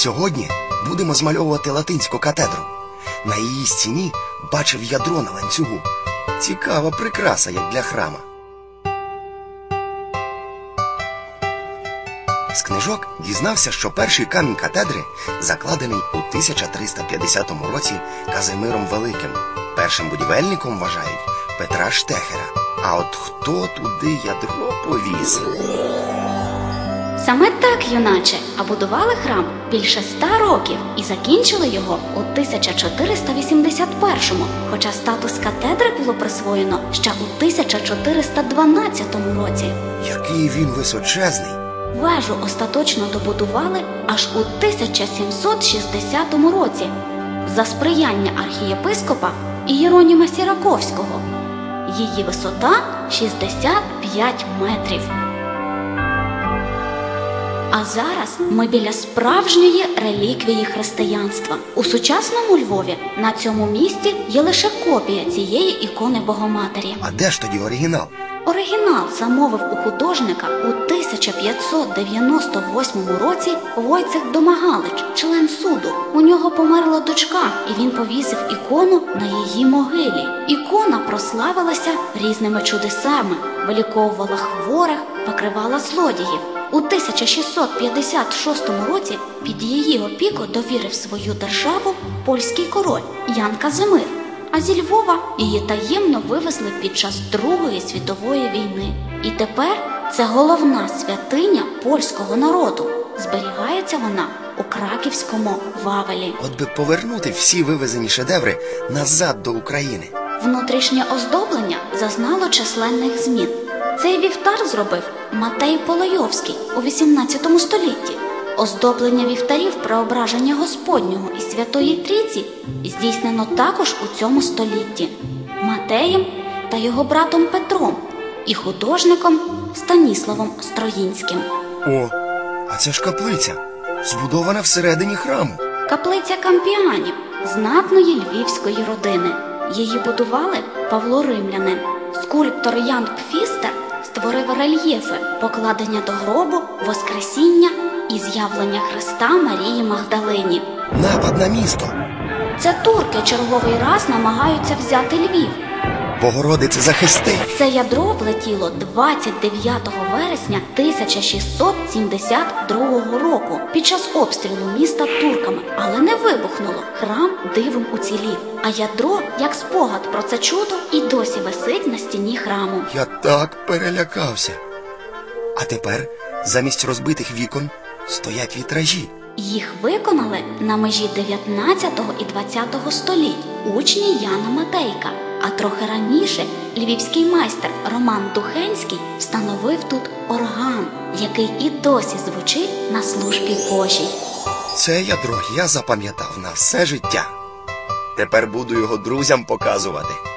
Сьогодні будемо змальовувати латинську катедру. На її стіні бачив ядро на ланцюгу. Цікава прикраса, як для храма. З книжок дізнався, що перший камінь катедри закладений у 1350 році Казимиром Великим. Першим будівельником вважають Петра Штехера. А от хто туди ядро повіз? Саме так, юначе, а будували храм більше ста років і закінчили його у 1481-му, хоча статус катедри було присвоєно ще у 1412 році. Який він височезний. Вежу остаточно добудували аж у 1760 році за сприяння архієпископа Єроніма Сіраковського. Її висота 65 метрів. А зараз ми біля справжньої реліквії християнства. У сучасному Львові на цьому місці є лише копія цієї ікони Богоматері. А де ж тоді оригінал? Оригінал замовив у художника у 1598 році Войцех Домагалич, член суду. У нього померла дочка, і він повісив ікону на її могилі. Ікона прославилася різними чудесами, виліковувала хворих, викривала злодіїв. У 1656 році під її опіку довірив свою державу польський король Ян Казимир. А зі Львова її таємно вивезли під час Другої світової війни. І тепер це головна святиня польського народу. Зберігається вона у краківському Вавелі. От би повернути всі вивезені шедеври назад до України. Внутрішнє оздоблення зазнало численних змін. Цей вівтар зробив Матей Полойовський у XVIII столітті. Оздоблення вівтарів преображення Господнього і Святої Трійці здійснено також у цьому столітті Матеєм та його братом Петром і художником Станіславом Строїнським. О, а це ж каплиця, збудована всередині храму. Каплиця Кампіанів знатної львівської родини. Її будували Павло Римлянин. Скульптор Ян Пфістер створив рельєфи покладення до гробу, Воскресіння і з'явлення Христа Марії Магдалині. Напад на місто. Це турки черговий раз намагаються взяти Львів. Богородице захисти. Це ядро влетіло 29 вересня 1672 року під час обстрілу міста турками, але не вибухнуло. Храм дивом уцілів. А ядро, як спогад про це чудо, і досі висить на стіні храму. Я так перелякався. А тепер замість розбитих вікон стоять вітражі. Їх виконали на межі 19 і 20 століть учні Яна Матейка. А трохи раніше львівський майстер Роман Духенський встановив тут орган, який і досі звучить на службі Божій. Це ядро я запам'ятав на все життя. Тепер буду його друзям показувати.